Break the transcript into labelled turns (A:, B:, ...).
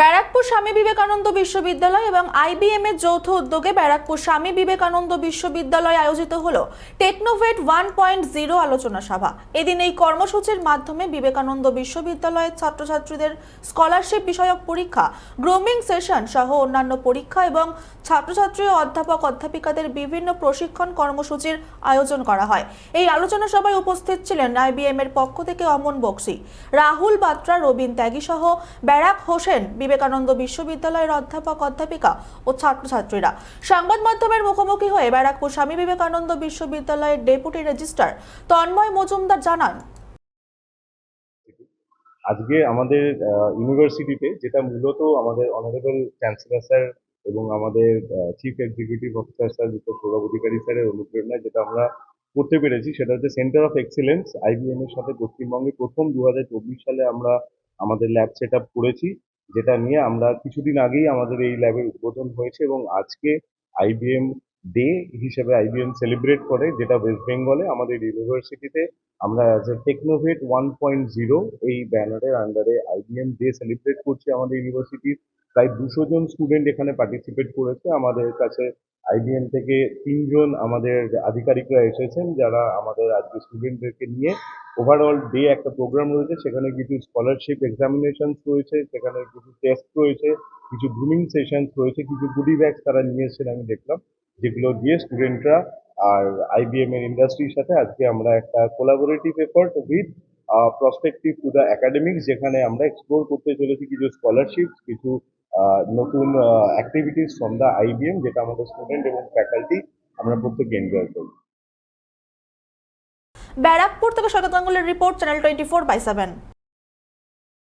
A: ব্যারাকপুর স্বামী বিবেকানন্দ বিশ্ববিদ্যালয় এবং আইবিএম এর যৌথ উদ্যোগে ব্যারাকপুর স্বামী বিবেকানন্দ বিশ্ববিদ্যালয়ে আয়োজিত হল টেকনোভেট ওয়ান পয়েন্ট জিরো আলোচনা সভা। এদিন এই কর্মসূচির মাধ্যমে বিবেকানন্দ বিশ্ববিদ্যালয়ের ছাত্রছাত্রীদের স্কলারশিপ বিষয়ক পরীক্ষা, গ্রুমিং সেশন সহ অন্যান্য পরীক্ষা এবং ছাত্রছাত্রী ও অধ্যাপক অধ্যাপিকাদের বিভিন্ন প্রশিক্ষণ কর্মসূচির আয়োজন করা হয়। এই আলোচনা সভায় উপস্থিত ছিলেন আইবিএম এর পক্ষ থেকে অমন বক্সি, রাহুল বাত্রা, রবিন ত্যাগী সহ ব্যারাক হোসেন বিবেকানন্দ বিশ্ববিদ্যালয়ের অধ্যাপক, অধ্যাপিকা ও ছাত্রছাত্রীরা। সংবাদ মাধ্যমের মুখোমুখি হয়ে ব্যারাকপুর স্বামী বিবেকানন্দ বিশ্ববিদ্যালয়ের ডেপুটি রেজিস্ট্রার তন্ময় মজুমদার জানান।
B: আজকে আমাদের ইউনিভার্সিটিতে যেটা মূলত আমাদের অনারেবল চ্যান্সেলর স্যার এবং আমাদের chief executive officer sir doctor Sourav Adhikari স্যারের অনুপ্রেরণায় যেটা আমরা করতে পেরেছি সেটা হচ্ছে সেন্টার অফ এক্সেলেন্স আইবিএম এর সাথে পশ্চিমবঙ্গে প্রথম দুহাজার চব্বিশ সালে আমরা আমাদের ল্যাব সেট আপ করেছি। যেটা নিয়ে আমরা কিছুদিন আগেই আমাদের এই ল্যাবের উদ্বোধন হয়েছে এবং আজকে আইবিএম ডে হিসেবে আইবিএম সেলিব্রেট করে, যেটা ওয়েস্ট বেঙ্গলে আমাদের ইউনিভার্সিটিতে আমরা as a Technovate one point zero এই ব্যানারের আন্ডারে আইবিএম ডে সেলিব্রেট করছি আমাদের ইউনিভার্সিটির প্রায় দুশো জন স্টুডেন্ট এখানে পার্টিসিপেট করেছে। আমাদের কাছে আইবিএম থেকে তিনজন আমাদের আধিকারিকরা এসেছেন, যারা আমাদের আজকে স্টুডেন্টদেরকে নিয়ে ওভারঅল ডে একটা প্রোগ্রাম রয়েছে। সেখানে কিছু স্কলারশিপ এক্সামিনেশন রয়েছে, সেখানে কিছু টেস্ট রয়েছে। কিছু গ্রুমিং সেশন রয়েছে, কিছু গুডি ব্যাগস তারা নিয়ে এসেছেন, আমি দেখলাম, যেগুলো দিয়ে স্টুডেন্টরা আর আইবিএম এর ইন্ডাস্ট্রির সাথে আজকে আমরা একটা collaborative effort with prospective to the academics যেখানে আমরা এক্সপ্লোর করতে চলেছি কিছু স্কলারশিপ কিছু নতুন অ্যাক্টিভিটিস ফ্রম দ্য আইবিএম যেটা আমাদের স্টুডেন্ট এবং ফ্যাকাল্টি আমরা প্রত্যেকে এনজয় করি।
A: ব্যারাকপুর থেকে Saikat report channel twenty four by seven